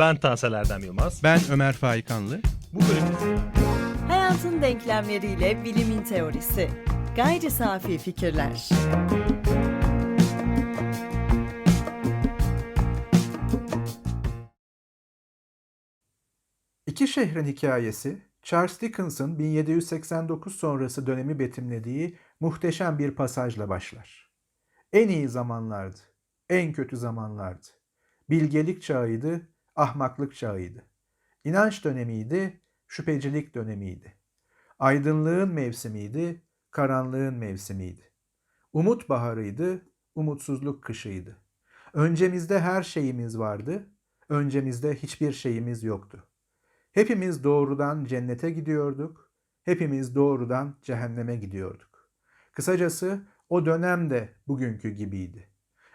Ben Tansel Erdem Yılmaz. Ben Ömer Faikanlı. Bu bölümde Hayatın denklemleriyle bilimin teorisi. Gayri safi fikirler. İki Şehrin Hikayesi, Charles Dickens'ın 1789 sonrası dönemi betimlediği muhteşem bir pasajla başlar. En iyi zamanlardı, en kötü zamanlardı. Bilgelik çağıydı, ahmaklık çağıydı. İnanç dönemiydi, şüphecilik dönemiydi. Aydınlığın mevsimiydi, karanlığın mevsimiydi. Umut baharıydı, umutsuzluk kışıydı. Öncemizde her şeyimiz vardı, öncemizde hiçbir şeyimiz yoktu. Hepimiz doğrudan cennete gidiyorduk, hepimiz doğrudan cehenneme gidiyorduk. Kısacası o dönem de bugünkü gibiydi.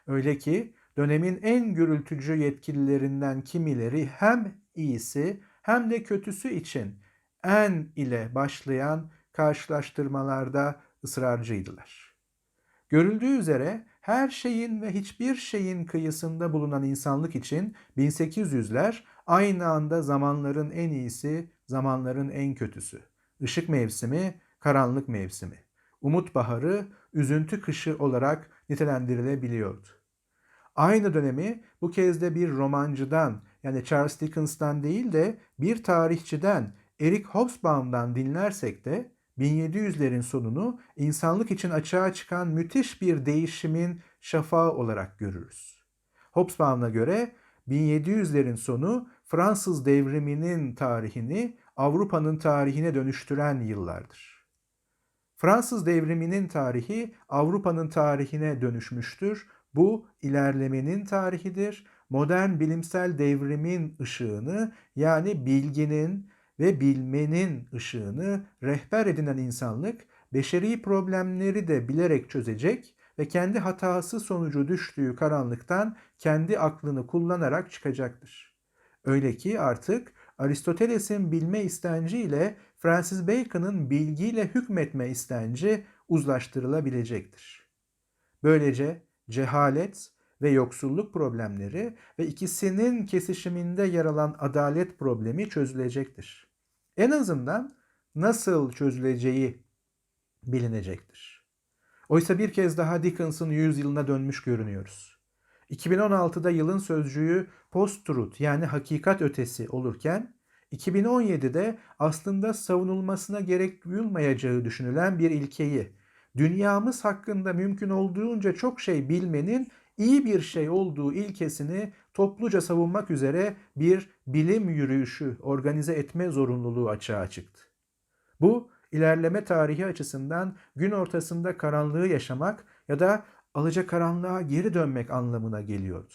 Öyle ki dönemin en gürültücü yetkililerinden kimileri hem iyisi hem de kötüsü için en ile başlayan karşılaştırmalarda ısrarcıydılar. Görüldüğü üzere her şeyin ve hiçbir şeyin kıyısında bulunan insanlık için 1800'ler aynı anda zamanların en iyisi, zamanların en kötüsü. Işık mevsimi, karanlık mevsimi. Umut baharı, üzüntü kışı olarak nitelendirilebiliyordu. Aynı dönemi bu kez de bir romancıdan yani Charles Dickens'tan değil de bir tarihçiden Eric Hobsbawm'dan dinlersek de 1700'lerin sonunu insanlık için açığa çıkan müthiş bir değişimin şafağı olarak görürüz. Hobsbawm'a göre 1700'lerin sonu Fransız devriminin tarihini Avrupa'nın tarihine dönüştüren yıllardır. Fransız devriminin tarihi Avrupa'nın tarihine dönüşmüştür. Bu ilerlemenin tarihidir. Modern bilimsel devrimin ışığını yani bilginin ve bilmenin ışığını rehber edinen insanlık beşeri problemleri de bilerek çözecek ve kendi hatası sonucu düştüğü karanlıktan kendi aklını kullanarak çıkacaktır. Öyle ki artık Aristoteles'in bilme istenci ile Francis Bacon'ın bilgiyle hükmetme istenci uzlaştırılabilecektir. Böylece cehalet ve yoksulluk problemleri ve ikisinin kesişiminde yer alan adalet problemi çözülecektir. En azından nasıl çözüleceği bilinecektir. Oysa bir kez daha Dickens'ın 100 yılına dönmüş görünüyoruz. 2016'da yılın sözcüğü post-truth yani hakikat ötesi olurken 2017'de aslında savunulmasına gerek duyulmayacağı düşünülen bir ilkeyi, dünyamız hakkında mümkün olduğunca çok şey bilmenin iyi bir şey olduğu ilkesini topluca savunmak üzere bir bilim yürüyüşü organize etme zorunluluğu açığa çıktı. Bu ilerleme tarihi açısından gün ortasında karanlığı yaşamak ya da alacakaranlığa geri dönmek anlamına geliyordu.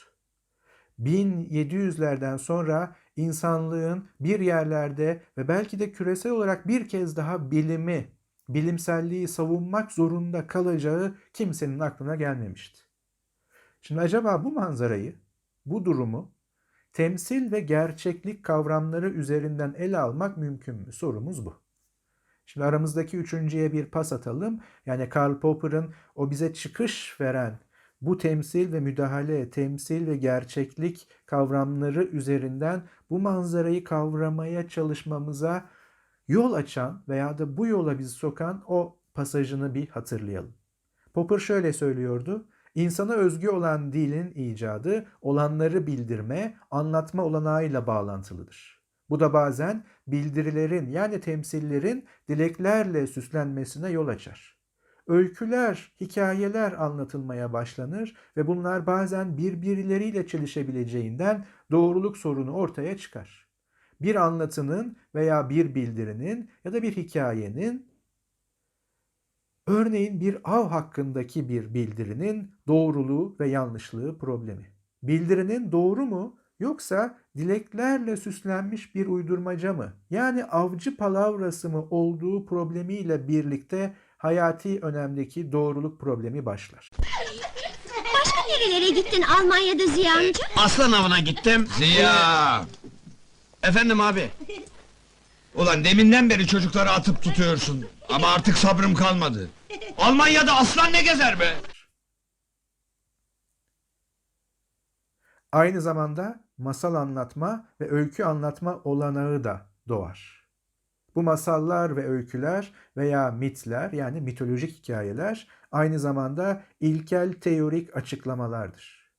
1700'lerden sonra insanlığın bir yerlerde ve belki de küresel olarak bir kez daha bilimi, bilimselliği savunmak zorunda kalacağı kimsenin aklına gelmemişti. Şimdi acaba bu manzarayı, bu durumu temsil ve gerçeklik kavramları üzerinden ele almak mümkün mü? Sorumuz bu. Şimdi aramızdaki üçüncüye bir pas atalım. Yani Karl Popper'ın o bize çıkış veren bu temsil ve müdahale, temsil ve gerçeklik kavramları üzerinden bu manzarayı kavramaya çalışmamıza yol açan veya da bu yola bizi sokan o pasajını bir hatırlayalım. Popper şöyle söylüyordu. İnsana özgü olan dilin icadı olanları bildirme, anlatma olanağıyla bağlantılıdır. Bu da bazen bildirilerin yani temsillerin dileklerle süslenmesine yol açar. Öyküler, hikayeler anlatılmaya başlanır ve bunlar bazen birbirleriyle çelişebileceğinden doğruluk sorunu ortaya çıkar. Bir anlatının veya bir bildirinin ya da bir hikayenin Örneğin bir av hakkındaki bir bildirinin doğruluğu ve yanlışlığı problemi. Bildirinin doğru mu yoksa dileklerle süslenmiş bir uydurmaca mı? Yani avcı palavrası mı olduğu problemiyle birlikte hayati önemdeki doğruluk problemi başlar. Başka nerelere gittin Almanya'da Ziya amca? Aslan avına gittim. Ziya! Efendim abi. Ulan deminden beri çocukları atıp tutuyorsun. Ama artık sabrım kalmadı. Almanya'da aslan ne gezer be? Aynı zamanda masal anlatma ve öykü anlatma olanağı da doğar. Bu masallar ve öyküler veya mitler yani mitolojik hikayeler aynı zamanda ilkel teorik açıklamalardır.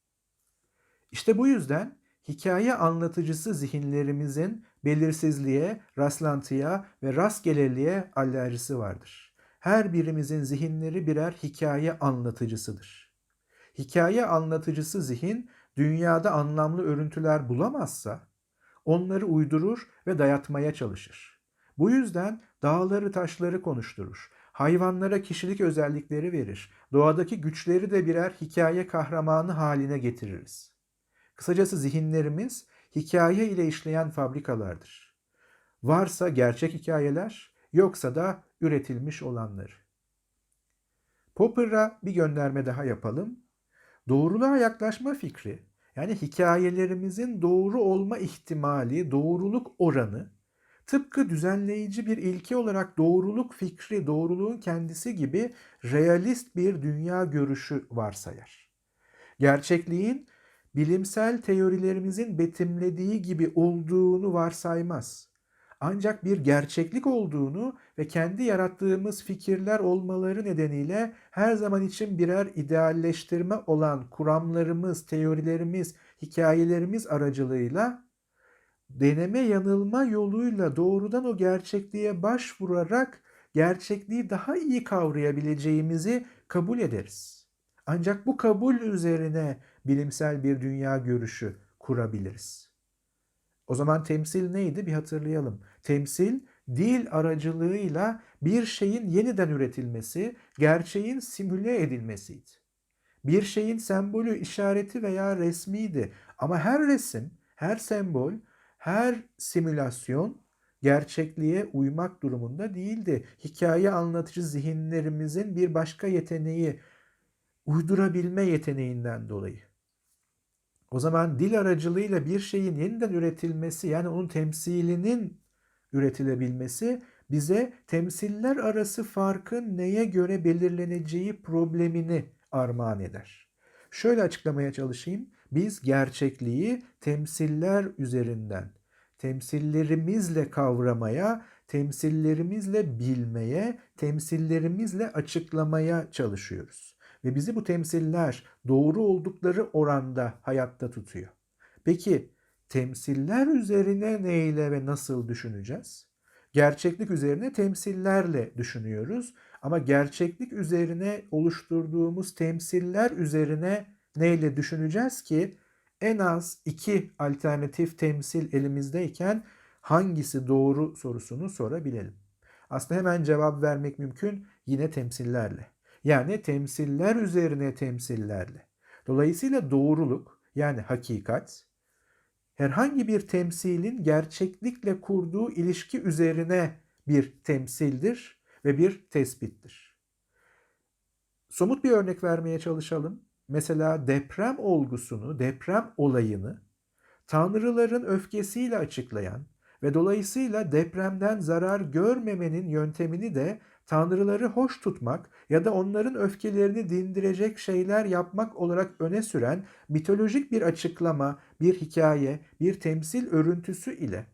İşte bu yüzden hikaye anlatıcısı zihinlerimizin belirsizliğe, rastlantıya ve rastgeleliğe alerjisi vardır. Her birimizin zihinleri birer hikaye anlatıcısıdır. Hikaye anlatıcısı zihin dünyada anlamlı örüntüler bulamazsa onları uydurur ve dayatmaya çalışır. Bu yüzden dağları taşları konuşturur. Hayvanlara kişilik özellikleri verir. Doğadaki güçleri de birer hikaye kahramanı haline getiririz. Kısacası zihinlerimiz hikaye ile işleyen fabrikalardır. Varsa gerçek hikayeler, yoksa da üretilmiş olanları. Popper'a bir gönderme daha yapalım. Doğruluğa yaklaşma fikri, yani hikayelerimizin doğru olma ihtimali, doğruluk oranı, tıpkı düzenleyici bir ilke olarak doğruluk fikri, doğruluğun kendisi gibi realist bir dünya görüşü varsayar. Gerçekliğin bilimsel teorilerimizin betimlediği gibi olduğunu varsaymaz. Ancak bir gerçeklik olduğunu ve kendi yarattığımız fikirler olmaları nedeniyle her zaman için birer idealleştirme olan kuramlarımız, teorilerimiz, hikayelerimiz aracılığıyla deneme yanılma yoluyla doğrudan o gerçekliğe başvurarak gerçekliği daha iyi kavrayabileceğimizi kabul ederiz. Ancak bu kabul üzerine bilimsel bir dünya görüşü kurabiliriz. O zaman temsil neydi bir hatırlayalım. Temsil dil aracılığıyla bir şeyin yeniden üretilmesi, gerçeğin simüle edilmesiydi. Bir şeyin sembolü, işareti veya resmiydi. Ama her resim, her sembol, her simülasyon gerçekliğe uymak durumunda değildi. Hikaye anlatıcı zihinlerimizin bir başka yeteneği, uydurabilme yeteneğinden dolayı. O zaman dil aracılığıyla bir şeyin yeniden üretilmesi yani onun temsilinin üretilebilmesi bize temsiller arası farkın neye göre belirleneceği problemini armağan eder. Şöyle açıklamaya çalışayım. Biz gerçekliği temsiller üzerinden, temsillerimizle kavramaya, temsillerimizle bilmeye, temsillerimizle açıklamaya çalışıyoruz. Ve bizi bu temsiller doğru oldukları oranda hayatta tutuyor. Peki temsiller üzerine neyle ve nasıl düşüneceğiz? Gerçeklik üzerine temsillerle düşünüyoruz ama gerçeklik üzerine oluşturduğumuz temsiller üzerine neyle düşüneceğiz ki en az iki alternatif temsil elimizdeyken hangisi doğru sorusunu sorabilelim. Aslında hemen cevap vermek mümkün yine temsillerle. Yani temsiller üzerine temsillerle. Dolayısıyla doğruluk yani hakikat herhangi bir temsilin gerçeklikle kurduğu ilişki üzerine bir temsildir ve bir tespittir. Somut bir örnek vermeye çalışalım. Mesela deprem olgusunu, deprem olayını tanrıların öfkesiyle açıklayan ve dolayısıyla depremden zarar görmemenin yöntemini de tanrıları hoş tutmak ya da onların öfkelerini dindirecek şeyler yapmak olarak öne süren mitolojik bir açıklama, bir hikaye, bir temsil örüntüsü ile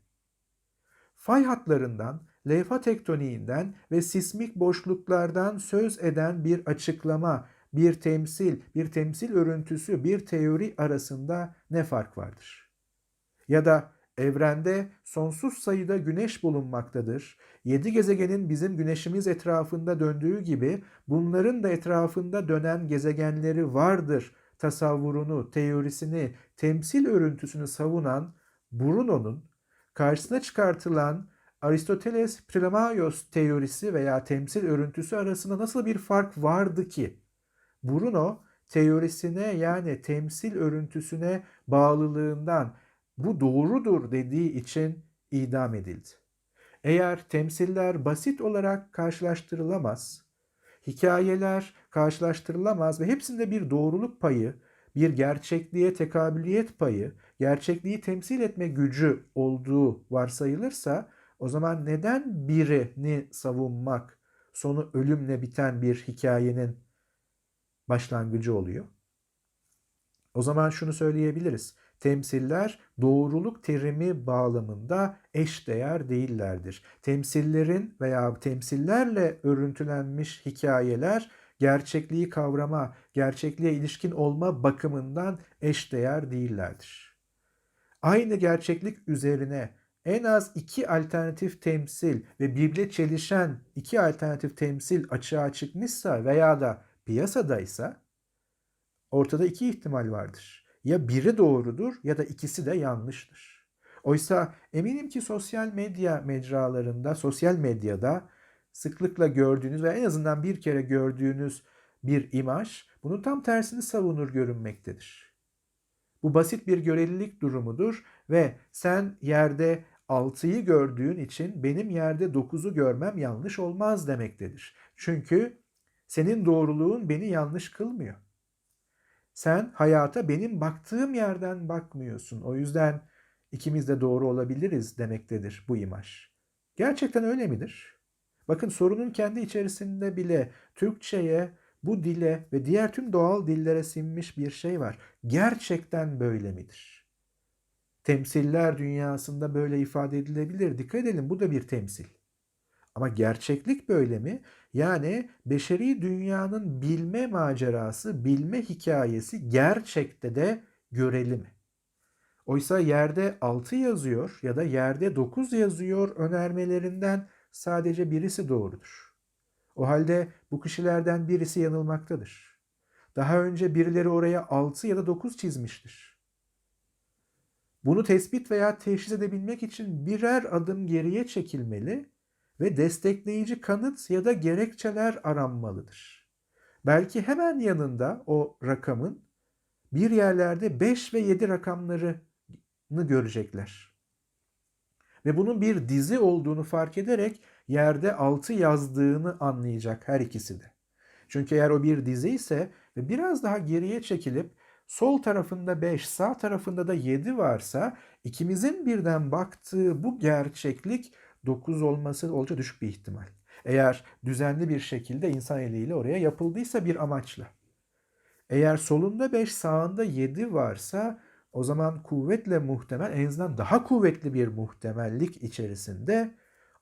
fay hatlarından, levha tektoniğinden ve sismik boşluklardan söz eden bir açıklama, bir temsil, bir temsil örüntüsü, bir teori arasında ne fark vardır? Ya da evrende sonsuz sayıda güneş bulunmaktadır. Yedi gezegenin bizim güneşimiz etrafında döndüğü gibi bunların da etrafında dönen gezegenleri vardır tasavvurunu, teorisini, temsil örüntüsünü savunan Bruno'nun karşısına çıkartılan Aristoteles Ptolemaios teorisi veya temsil örüntüsü arasında nasıl bir fark vardı ki? Bruno teorisine yani temsil örüntüsüne bağlılığından bu doğrudur dediği için idam edildi. Eğer temsiller basit olarak karşılaştırılamaz, hikayeler karşılaştırılamaz ve hepsinde bir doğruluk payı, bir gerçekliğe tekabüliyet payı, gerçekliği temsil etme gücü olduğu varsayılırsa o zaman neden birini savunmak sonu ölümle biten bir hikayenin başlangıcı oluyor? O zaman şunu söyleyebiliriz. Temsiller doğruluk terimi bağlamında eşdeğer değillerdir. Temsillerin veya temsillerle örüntülenmiş hikayeler gerçekliği kavrama, gerçekliğe ilişkin olma bakımından eşdeğer değillerdir. Aynı gerçeklik üzerine en az iki alternatif temsil ve birbirine çelişen iki alternatif temsil açığa çıkmışsa veya da piyasadaysa ortada iki ihtimal vardır. Ya biri doğrudur ya da ikisi de yanlıştır. Oysa eminim ki sosyal medya mecralarında, sosyal medyada sıklıkla gördüğünüz ve en azından bir kere gördüğünüz bir imaj bunun tam tersini savunur görünmektedir. Bu basit bir görelilik durumudur ve sen yerde 6'yı gördüğün için benim yerde 9'u görmem yanlış olmaz demektedir. Çünkü senin doğruluğun beni yanlış kılmıyor. Sen hayata benim baktığım yerden bakmıyorsun. O yüzden ikimiz de doğru olabiliriz demektedir bu imaj. Gerçekten öyle midir? Bakın sorunun kendi içerisinde bile Türkçe'ye, bu dile ve diğer tüm doğal dillere sinmiş bir şey var. Gerçekten böyle midir? Temsiller dünyasında böyle ifade edilebilir. Dikkat edelim bu da bir temsil. Ama gerçeklik böyle mi? Yani beşeri dünyanın bilme macerası, bilme hikayesi gerçekte de göreli mi? Oysa yerde 6 yazıyor ya da yerde 9 yazıyor önermelerinden sadece birisi doğrudur. O halde bu kişilerden birisi yanılmaktadır. Daha önce birileri oraya 6 ya da 9 çizmiştir. Bunu tespit veya teşhis edebilmek için birer adım geriye çekilmeli ve destekleyici kanıt ya da gerekçeler aranmalıdır. Belki hemen yanında o rakamın bir yerlerde 5 ve 7 rakamlarını görecekler. Ve bunun bir dizi olduğunu fark ederek yerde 6 yazdığını anlayacak her ikisi de. Çünkü eğer o bir dizi ise ve biraz daha geriye çekilip sol tarafında 5, sağ tarafında da 7 varsa ikimizin birden baktığı bu gerçeklik 9 olması oldukça düşük bir ihtimal. Eğer düzenli bir şekilde insan eliyle oraya yapıldıysa bir amaçla. Eğer solunda 5, sağında 7 varsa o zaman kuvvetle muhtemel, en azından daha kuvvetli bir muhtemellik içerisinde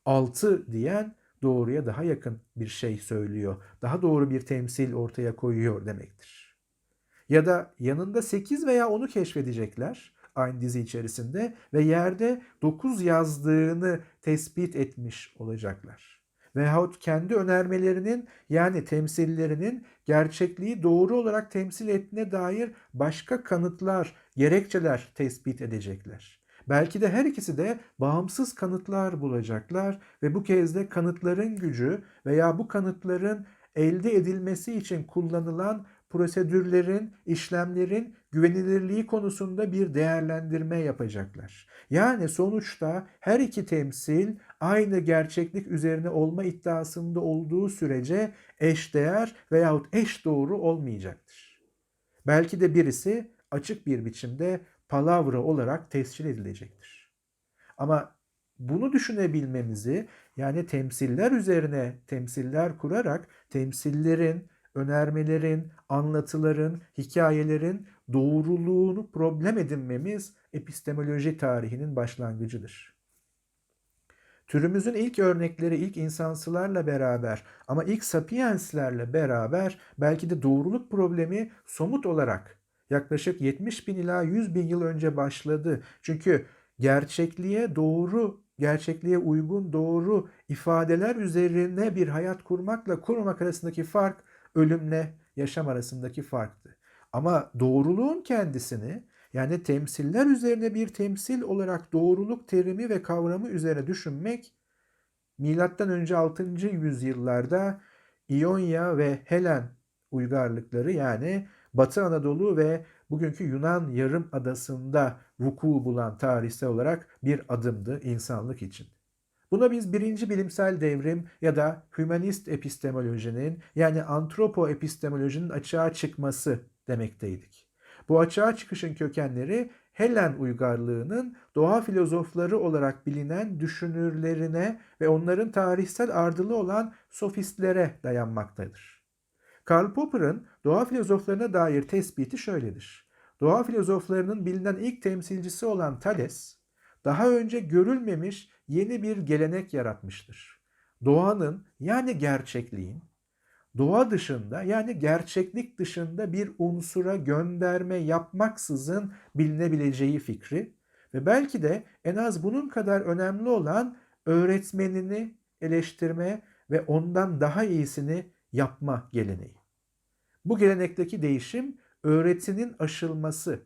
6 diyen doğruya daha yakın bir şey söylüyor. Daha doğru bir temsil ortaya koyuyor demektir. Ya da yanında 8 veya 10'u keşfedecekler aynı dizi içerisinde ve yerde 9 yazdığını tespit etmiş olacaklar. Veyahut kendi önermelerinin yani temsillerinin gerçekliği doğru olarak temsil ettiğine dair başka kanıtlar, gerekçeler tespit edecekler. Belki de her ikisi de bağımsız kanıtlar bulacaklar ve bu kez de kanıtların gücü veya bu kanıtların elde edilmesi için kullanılan prosedürlerin, işlemlerin güvenilirliği konusunda bir değerlendirme yapacaklar. Yani sonuçta her iki temsil aynı gerçeklik üzerine olma iddiasında olduğu sürece eşdeğer veyahut eş doğru olmayacaktır. Belki de birisi açık bir biçimde palavra olarak tescil edilecektir. Ama bunu düşünebilmemizi yani temsiller üzerine temsiller kurarak temsillerin, önermelerin, anlatıların, hikayelerin doğruluğunu problem edinmemiz epistemoloji tarihinin başlangıcıdır. Türümüzün ilk örnekleri ilk insansılarla beraber ama ilk sapienslerle beraber belki de doğruluk problemi somut olarak yaklaşık 70 bin ila 100 bin yıl önce başladı. Çünkü gerçekliğe doğru, gerçekliğe uygun doğru ifadeler üzerine bir hayat kurmakla kurmamak arasındaki fark ölümle yaşam arasındaki farktı. Ama doğruluğun kendisini yani temsiller üzerine bir temsil olarak doğruluk terimi ve kavramı üzerine düşünmek milattan önce 6. yüzyıllarda İonya ve Helen uygarlıkları yani Batı Anadolu ve bugünkü Yunan yarım adasında vuku bulan tarihsel olarak bir adımdı insanlık için. Buna biz birinci bilimsel devrim ya da hümanist epistemolojinin yani antropo epistemolojinin açığa çıkması demekteydik. Bu açığa çıkışın kökenleri Helen uygarlığının doğa filozofları olarak bilinen düşünürlerine ve onların tarihsel ardılı olan sofistlere dayanmaktadır. Karl Popper'ın doğa filozoflarına dair tespiti şöyledir. Doğa filozoflarının bilinen ilk temsilcisi olan Thales, daha önce görülmemiş yeni bir gelenek yaratmıştır. Doğanın yani gerçekliğin doğa dışında yani gerçeklik dışında bir unsura gönderme yapmaksızın bilinebileceği fikri ve belki de en az bunun kadar önemli olan öğretmenini eleştirme ve ondan daha iyisini yapma geleneği. Bu gelenekteki değişim öğretinin aşılması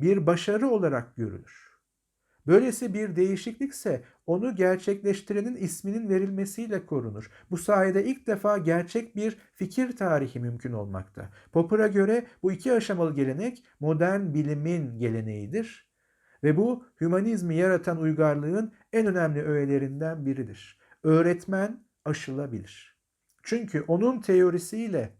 bir başarı olarak görülür. Böylesi bir değişiklikse onu gerçekleştirenin isminin verilmesiyle korunur. Bu sayede ilk defa gerçek bir fikir tarihi mümkün olmakta. Popper'a göre bu iki aşamalı gelenek modern bilimin geleneğidir ve bu hümanizmi yaratan uygarlığın en önemli öğelerinden biridir. Öğretmen aşılabilir. Çünkü onun teorisiyle,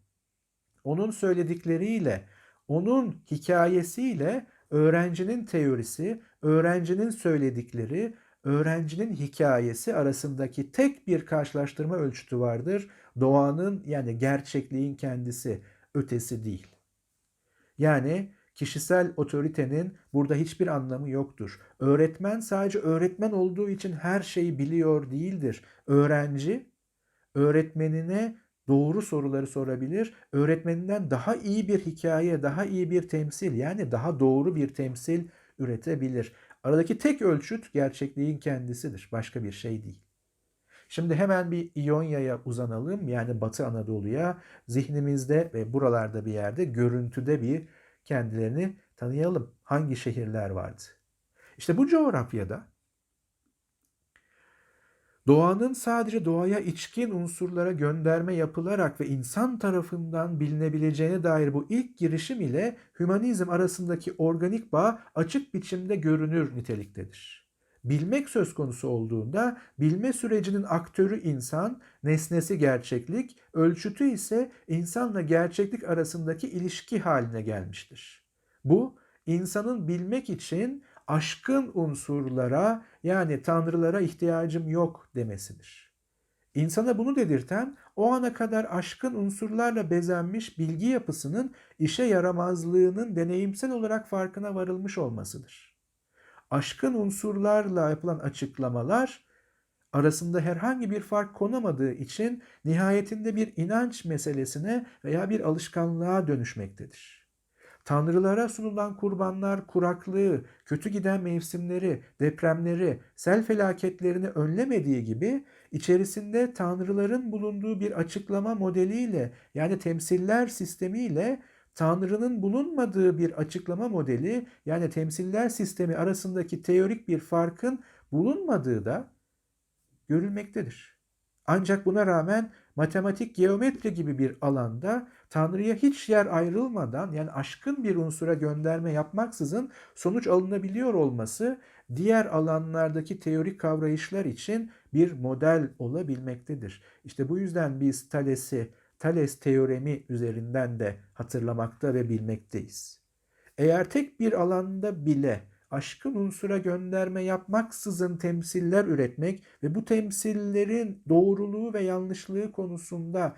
onun söyledikleriyle, onun hikayesiyle öğrencinin teorisi, öğrencinin söyledikleri, öğrencinin hikayesi arasındaki tek bir karşılaştırma ölçütü vardır. Doğanın yani gerçekliğin kendisi, ötesi değil. Yani kişisel otoritenin burada hiçbir anlamı yoktur. Öğretmen sadece öğretmen olduğu için her şeyi biliyor değildir. Öğrenci öğretmenine doğru soruları sorabilir. Öğretmeninden daha iyi bir hikaye, daha iyi bir temsil yani daha doğru bir temsil üretebilir. Aradaki tek ölçüt gerçekliğin kendisidir. Başka bir şey değil. Şimdi hemen bir İonya'ya uzanalım yani Batı Anadolu'ya zihnimizde ve buralarda bir yerde görüntüde bir kendilerini tanıyalım. Hangi şehirler vardı? İşte bu coğrafyada doğanın sadece doğaya içkin unsurlara gönderme yapılarak ve insan tarafından bilinebileceğine dair bu ilk girişim ile hümanizm arasındaki organik bağ açık biçimde görünür niteliktedir. Bilmek söz konusu olduğunda bilme sürecinin aktörü insan, nesnesi gerçeklik, ölçütü ise insanla gerçeklik arasındaki ilişki haline gelmiştir. Bu insanın bilmek için aşkın unsurlara yani tanrılara ihtiyacım yok demesidir. İnsana bunu dedirten o ana kadar aşkın unsurlarla bezenmiş bilgi yapısının işe yaramazlığının deneyimsel olarak farkına varılmış olmasıdır. Aşkın unsurlarla yapılan açıklamalar arasında herhangi bir fark konamadığı için nihayetinde bir inanç meselesine veya bir alışkanlığa dönüşmektedir. Tanrılara sunulan kurbanlar kuraklığı, kötü giden mevsimleri, depremleri, sel felaketlerini önlemediği gibi içerisinde tanrıların bulunduğu bir açıklama modeliyle yani temsiller sistemiyle Tanrı'nın bulunmadığı bir açıklama modeli yani temsiller sistemi arasındaki teorik bir farkın bulunmadığı da görülmektedir. Ancak buna rağmen matematik geometri gibi bir alanda Tanrı'ya hiç yer ayrılmadan yani aşkın bir unsura gönderme yapmaksızın sonuç alınabiliyor olması diğer alanlardaki teorik kavrayışlar için bir model olabilmektedir. İşte bu yüzden biz Thales'i Thales teoremi üzerinden de hatırlamakta ve bilmekteyiz. Eğer tek bir alanda bile aşkın unsura gönderme yapmaksızın temsiller üretmek ve bu temsillerin doğruluğu ve yanlışlığı konusunda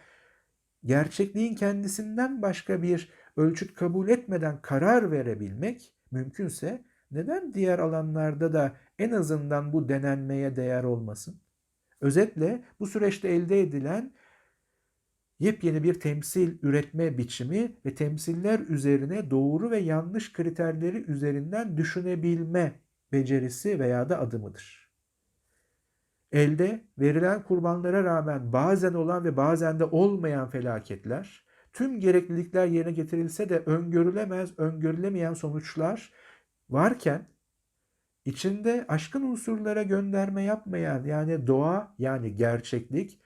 gerçekliğin kendisinden başka bir ölçüt kabul etmeden karar verebilmek mümkünse neden diğer alanlarda da en azından bu denenmeye değer olmasın? Özetle bu süreçte elde edilen yepyeni bir temsil üretme biçimi ve temsiller üzerine doğru ve yanlış kriterleri üzerinden düşünebilme becerisi veya da adımıdır. Elde verilen kurbanlara rağmen bazen olan ve bazen de olmayan felaketler, tüm gereklilikler yerine getirilse de öngörülemez, öngörülemeyen sonuçlar varken içinde aşkın unsurlara gönderme yapmayan yani doğa yani gerçeklik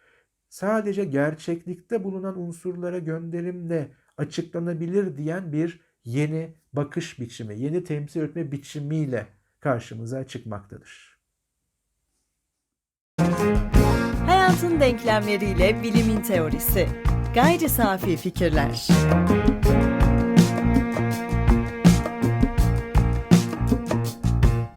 sadece gerçeklikte bulunan unsurlara gönderimle açıklanabilir diyen bir yeni bakış biçimi, yeni temsil etme biçimiyle karşımıza çıkmaktadır. Hayatın denklemleriyle bilimin teorisi. Gayri safi fikirler.